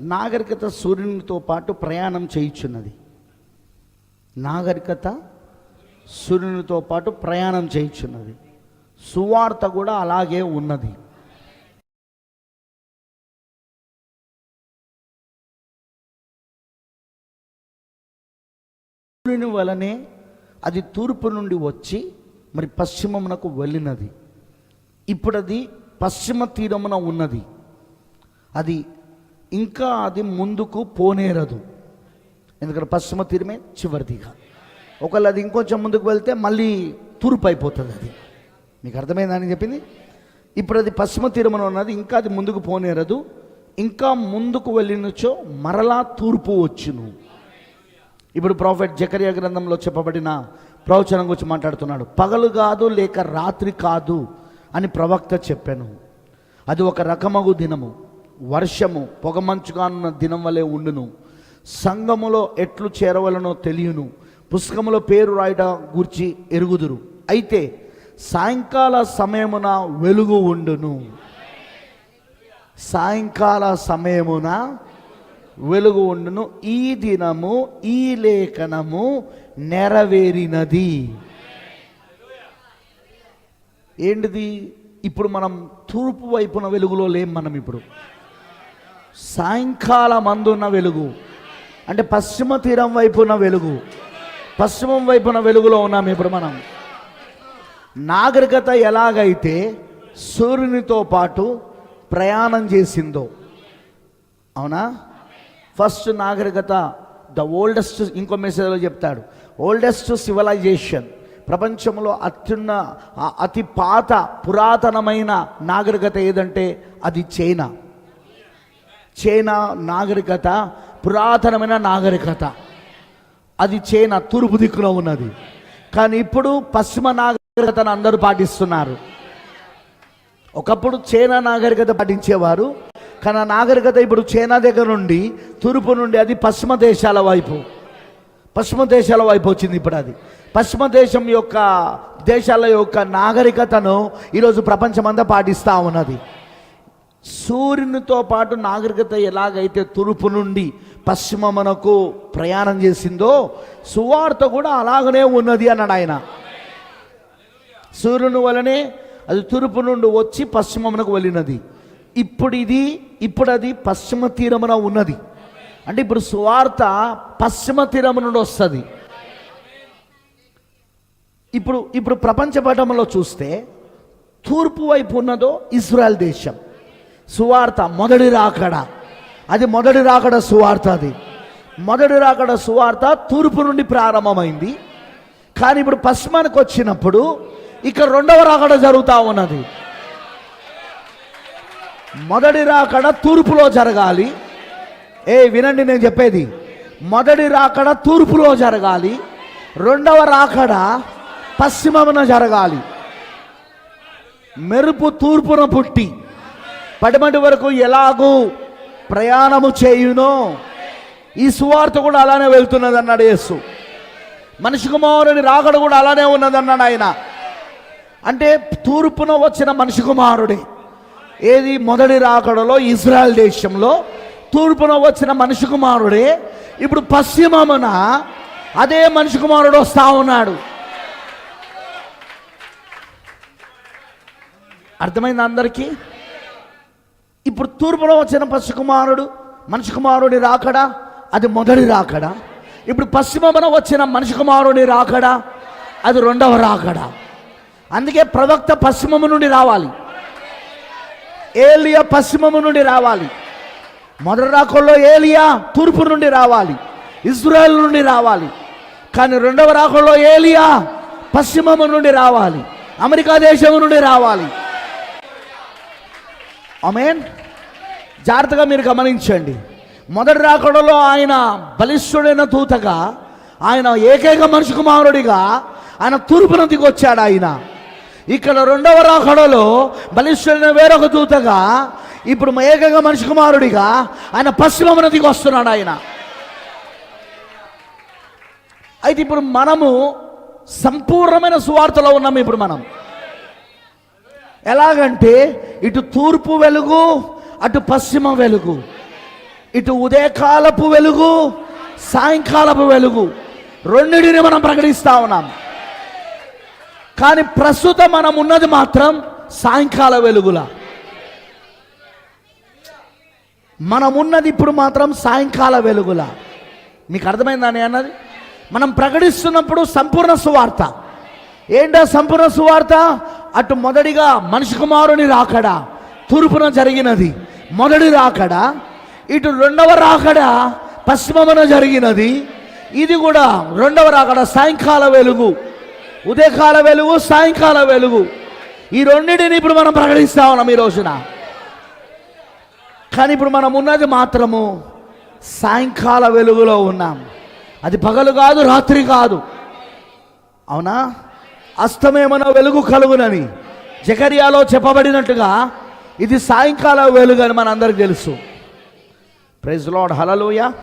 నాగరికత సూర్యునితో పాటు ప్రయాణం చేయించున్నది. నాగరికత సూర్యునితో పాటు ప్రయాణం చేయించున్నది. సువార్త కూడా అలాగే ఉన్నది. సూర్యుని వలనే అది తూర్పు నుండి వచ్చి మరి పశ్చిమమునకు వెళ్ళినది. ఇప్పుడు అది పశ్చిమ తీరమున ఉన్నది. అది ఇంకా అది ముందుకు పోనేరదు. ఎందుకంటే పశ్చిమ తీరమే చివరిదిగా ఒకవేళ అది ఇంకొంచెం ముందుకు వెళ్తే మళ్ళీ తూర్పు అయిపోతుంది అది. మీకు అర్థమైందని చెప్పింది? ఇప్పుడు అది పశ్చిమ తీరమున ఉన్నది ఇంకా అది ముందుకు పోనేరదు. ఇంకా ముందుకు వెళ్ళినచో మరలా తూర్పు వచ్చును. ఇప్పుడు ప్రాఫెట్ జకరియా గ్రంథంలో చెప్పబడిన ప్రవచనం గురించి మాట్లాడుతున్నాడు. పగలు కాదు లేక రాత్రి కాదు అని ప్రవక్త చెప్పాను. అది ఒక రకమగు దినము. వర్షము పొగమంచుగానున్న దినం వలె ఉండును. సంఘములో ఎట్లు చేరవలనో తెలియను. పుస్తకములో పేరు రాయట గూర్చి ఎరుగుదురు. అయితే సాయంకాల సమయమున వెలుగు ఉండును. సాయంకాల సమయమున వెలుగు ఉండును. ఈ దినము ఈ లేఖనము నెరవేరినది. ఏంటిది? ఇప్పుడు మనం తూర్పు వైపున వెలుగులో లేం మనం ఇప్పుడు. సాయంకాలం అందున్న వెలుగు. అంటే పశ్చిమ తీరం వైపున వెలుగు. పశ్చిమం వైపున వెలుగులో ఉన్నాం ఇప్పుడు మనం. నాగరికత ఎలాగైతే సూర్యునితో పాటు ప్రయాణం చేసిందో. అవునా? ఫస్ట్ నాగరికత ద ఓల్డెస్ట్ ఇంకో మెసేజ్లో చెప్తాడు. Oldest civilization. ప్రపంచంలో అత్యున్న అతి పాత పురాతనమైన నాగరికత ఏదంటే అది చైనా. చైనా నాగరికత? పురాతనమైన నాగరికత. అది చైనా తూర్పు దిక్కులో ఉన్నది. కానీ ఇప్పుడు పశ్చిమ నాగరికతను అందరూ పాటిస్తున్నారు. ఒకప్పుడు చైనా నాగరికత పాటించేవారు. కానీ ఆ నాగరికత ఇప్పుడు చైనా దగ్గర నుండి తూర్పు నుండి అది పశ్చిమ దేశాల వైపు. పశ్చిమ దేశాల వైపు వచ్చింది ఇప్పుడు అది. పశ్చిమ దేశం యొక్క దేశాల యొక్క నాగరికతను ఈరోజు ప్రపంచమంతా పాటిస్తూ ఉన్నది. సూర్యునితో పాటు నాగరికత ఎలాగైతే తూర్పు నుండి పశ్చిమమునకు ప్రయాణం చేసిందో సువార్త కూడా అలాగనే ఉన్నది అన్నాడు ఆయన. సూర్యుని వలనే అది తూర్పు నుండి వచ్చి పశ్చిమమునకు వెళ్ళినది. ఇప్పుడు ఇది ఇప్పుడు అది పశ్చిమ తీరమున ఉన్నది. అంటే ఇప్పుడు సువార్త పశ్చిమ తీరము నుండి వస్తుంది. ఇప్పుడు ఇప్పుడు ప్రపంచ పటంలో చూస్తే తూర్పు వైపు ఉన్నదో ఇజ్రాయెల్ దేశం. సువార్త మొదటి రాకడ. అది మొదటి రాకడ సువార్త అది. మొదటి రాకడ సువార్త తూర్పు నుండి ప్రారంభమైంది. కానీ ఇప్పుడు పశ్చిమానికి వచ్చినప్పుడు ఇక్కడ రెండవ రాకడ జరుగుతూ ఉన్నది. మొదటి రాకడ తూర్పులో జరగాలి. ఏ వినండి నేను చెప్పేది. మొదటి రాకడ తూర్పులో జరగాలి. రెండవ రాకడ పశ్చిమమున జరగాలి. మెరుపు తూర్పున పుట్టి పడమటి వరకు ఎలాగూ ప్రయాణము చేయునో ఈ సువార్త కూడా అలానే వెళ్తున్నది అన్నాడు యేసు. మనిషి కుమారుని రాకడ కూడా అలానే ఉన్నదన్నాడు ఆయన. అంటే తూర్పున వచ్చిన మనిషి కుమారుడే. ఏది మొదటి రాకడలో ఇజ్రాయెల్ దేశంలో తూర్పున వచ్చిన మనిషి కుమారుడే. ఇప్పుడు పశ్చిమమున అదే మనిషి కుమారుడు వస్తా ఉన్నాడు. అర్థమైంది అందరికీ? ఇప్పుడు తూర్పులో వచ్చిన పశు కుమారుడు మనిషి కుమారుడి రాకడా? అది మొదటి రాకడా? ఇప్పుడు పశ్చిమమున వచ్చిన మనిషి కుమారుడి రాకడా? అది రెండవ రాకడా? అందుకే ప్రవక్త పశ్చిమము నుండి రావాలి. ఏలియా పశ్చిమము నుండి రావాలి. మొదటి రాకల్లో ఏలియా తూర్పు నుండి రావాలి. ఇజ్రాయెల్ నుండి రావాలి. కానీ రెండవ రాకల్లో ఏలియా పశ్చిమము నుండి రావాలి. అమెరికా దేశం నుండి రావాలి. ఆమెన్? జాగ్రత్తగా మీరు గమనించండి. మొదటి రాకడలో ఆయన బలిష్ఠుడైన దూతగా ఆయన ఏకైక మనిషి కుమారుడిగా ఆయన తూర్పున దిగొచ్చాడు ఆయన. ఇక్కడ రెండవ రాకడలో బలిష్ఠుడైన వేరొక దూతగా ఇప్పుడు ఏకైక మనిషి కుమారుడిగా ఆయన పశ్చిమమున దిగి వస్తున్నాడు ఆయన. అయితే ఇప్పుడు మనము సంపూర్ణమైన సువార్తలో ఉన్నాము ఇప్పుడు మనం. ఎలాగంటే ఇటు తూర్పు వెలుగు అటు పశ్చిమ వెలుగు. ఇటు ఉదయకాలపు వెలుగు సాయంకాలపు వెలుగు. రెండిటిని మనం ప్రకటిస్తా ఉన్నాం. కానీ ప్రస్తుతం మనం ఉన్నది మాత్రం సాయంకాల వెలుగుల. మనం ఉన్నది ఇప్పుడు మాత్రం సాయంకాల వెలుగుల. మీకు అర్థమైందని అన్నది? మనం ప్రకటిస్తున్నప్పుడు సంపూర్ణ సువార్త. ఏంటో సంపూర్ణ సువార్త? అటు మొదటిగా మనిషి కుమారుని రాకడా తూర్పున జరిగినది మొదటి రాకడా ఇటు రెండవ రాకడా పశ్చిమమున జరిగినది. ఇది కూడా రెండవ రాకడా సాయంకాల వెలుగు. ఉదయకాల వెలుగు సాయంకాల వెలుగు. ఈ రెండింటిని ఇప్పుడు మనం ప్రకటిస్తా ఉన్నాం ఈ రోజున. కానీ ఇప్పుడు మనం ఉన్నది మాత్రము సాయంకాల వెలుగులో ఉన్నాం. అది పగలు కాదు రాత్రి కాదు. అవునా? అస్తమేమన వెలుగు కలుగునని. జకరియాలో చెప్పబడినట్టుగా ఇది సాయంకాల వెలుగు అని మనందరికి తెలుసు. ప్రైజ్ లార్డ్ హలలోయ